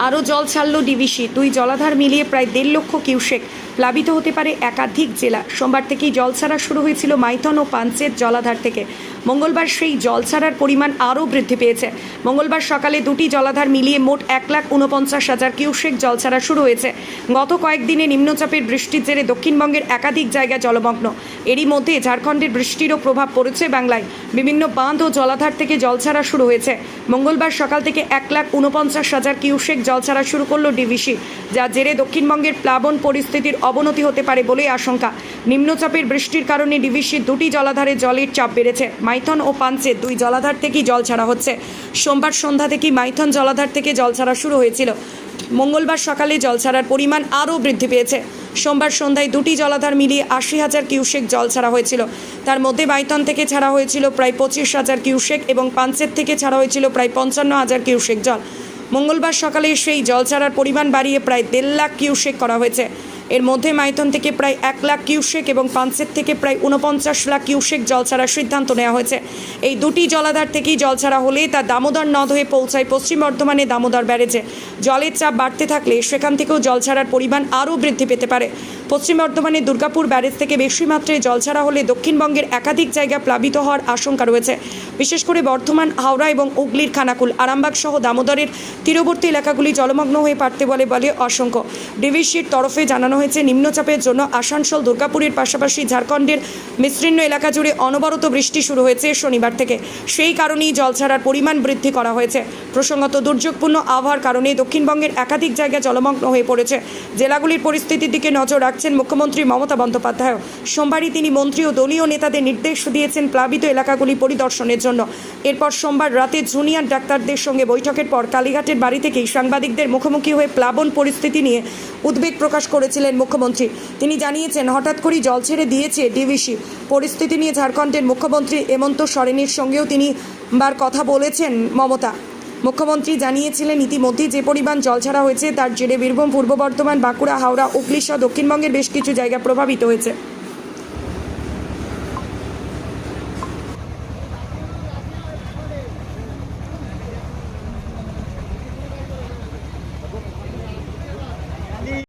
আরও জল ছাড়ল ডিভিসি দুই জলাধার মিলিয়ে প্রায় দেড় লক্ষ কিউসেক প্লাবিত হতে পারে একাধিক জেলা। সোমবার থেকেই জল ছাড়া শুরু হয়েছিল মাইথন ও পাঞ্চেত জলাধার থেকে। মঙ্গলবার সেই জল ছাড়ার পরিমাণ আরও বৃদ্ধি পেয়েছে। মঙ্গলবার সকালে দুটি জলাধার মিলিয়ে মোট এক লাখ উনপঞ্চাশ হাজার কিউসেক জল ছাড়া শুরু হয়েছে। গত কয়েকদিনে নিম্নচাপের বৃষ্টির জেরে দক্ষিণবঙ্গের একাধিক জায়গা জলমগ্ন। এরই মধ্যে ঝাড়খণ্ডের বৃষ্টিরও প্রভাব পড়েছে বাংলায়। বিভিন্ন বাঁধ ও জলাধার থেকে জল ছাড়া শুরু হয়েছে। মঙ্গলবার সকাল থেকে এক লাখ উনপঞ্চাশ হাজার কিউসেক জল ছাড়া শুরু করল ডিভিসি যার জেরে দক্ষিণবঙ্গের প্লাবন পরিস্থিতির অবনতি হতে পারে বলে আশঙ্কা। নিম্নচাপের বৃষ্টির কারণে ডিভিসির দুটি জলাধারে জলের চাপ বেড়েছে। মাইথন ও পাঞ্চে দুই জলাধার থেকেই জল ছাড়া হচ্ছে। সোমবার সন্ধ্যা থেকেই মাইথন জলাধার থেকে জল ছাড়া শুরু হয়েছিল। মঙ্গলবার সকালে জল ছাড়ার পরিমাণ আরও বৃদ্ধি পেয়েছে। সোমবার সন্ধ্যায় দুটি জলাধার মিলিয়ে আশি হাজার কিউসেক জল ছাড়া হয়েছিল। তার মধ্যে বাইতন থেকে ছাড়া হয়েছিল প্রায় পঁচিশ হাজার কিউসেক এবং পাঞ্চের থেকে ছাড়া হয়েছিল প্রায় পঞ্চান্ন হাজার কিউসেক জল। মঙ্গলবার সকালে সেই জল ছাড়ার পরিমাণ বাড়িয়ে প্রায় দেড় লাখ কিউসেক করা হয়েছে। এর মধ্যে মাইথন থেকে প্রায় এক লাখ কিউসেক এবং পাঞ্চের থেকে প্রায় উনপঞ্চাশ লাখ কিউসেক জল ছাড়ার সিদ্ধান্ত নেওয়া হয়েছে। এই দুটি জলাধার থেকেই জল ছাড়া হলে তা দামোদর নদ হয়ে পৌঁছায় পশ্চিম বর্ধমানে দামোদর ব্যারেজে। জলের চাপ বাড়তে থাকলে সেখান থেকেও জল ছাড়ার পরিমাণ আরও বৃদ্ধি পেতে পারে। পশ্চিম বর্ধমানে দুর্গাপুর ব্যারেজ থেকে বেশি মাত্রায় জল ছাড়া হলে দক্ষিণবঙ্গের একাধিক জায়গা প্লাবিত হওয়ার আশঙ্কা রয়েছে। বিশেষ করে বর্ধমান, হাওড়া এবং হুগলির খানাকুল, আরামবাগ সহ দামোদরের তীরবর্তী এলাকাগুলি জলমগ্ন হয়ে পারতে বলে বলে আশঙ্কা ডিভিসির তরফে জানানো হয়েছে, নিম্নচাপের জন্য আসানসোল, দুর্গাপুরের পাশাপাশি ঝাড়খণ্ডের বিস্তীর্ণ এলাকা জুড়ে অনবরত বৃষ্টি শুরু হয়েছে শনিবার থেকে। সেই কারণেই জল ছাড়ার পরিমাণ বৃদ্ধি করা হয়েছে। প্রসঙ্গত, দুর্যোগপূর্ণ আবহাওয়ার কারণে দক্ষিণবঙ্গের একাধিক জায়গা জলমগ্ন হয়ে পড়েছে। জেলাগুলির পরিস্থিতির দিকে নজর রাখছেন মুখ্যমন্ত্রী মমতা বন্দ্যোপাধ্যায় সোমবারই তিনি মন্ত্রী ও দলীয় নেতাদের নির্দেশ দিয়েছেন প্লাবিত এলাকাগুলি পরিদর্শনের জন্য। এরপর সোমবার রাতে জুনিয়র ডাক্তারদের সঙ্গে বৈঠকের পর কালীঘাটের বাড়ি থেকেই সাংবাদিকদের মুখোমুখি হয়ে প্লাবন পরিস্থিতি নিয়ে উদ্বেগ প্রকাশ করেছিলেন মুখ্যমন্ত্রী। তিনি জানিয়েছেন, হঠাৎ করেই জল ছেড়ে দিয়েছে ডিভিসি। পরিস্থিতি নিয়ে ঝাড়খণ্ডের মুখ্যমন্ত্রী হেমন্ত সরেনের সঙ্গেও তিনি বার কথা বলেছেন মমতা। মুখ্যমন্ত্রী জানিয়েছিলেন ইতিমধ্যেই যে পরিমাণ জল ছাড়া হয়েছে, তার জেরে বীরভূম, পূর্ব বর্ধমান, বাঁকুড়া, হাওড়া সহ দক্ষিণবঙ্গের বেশ কিছু জায়গা প্রভাবিত হয়েছে।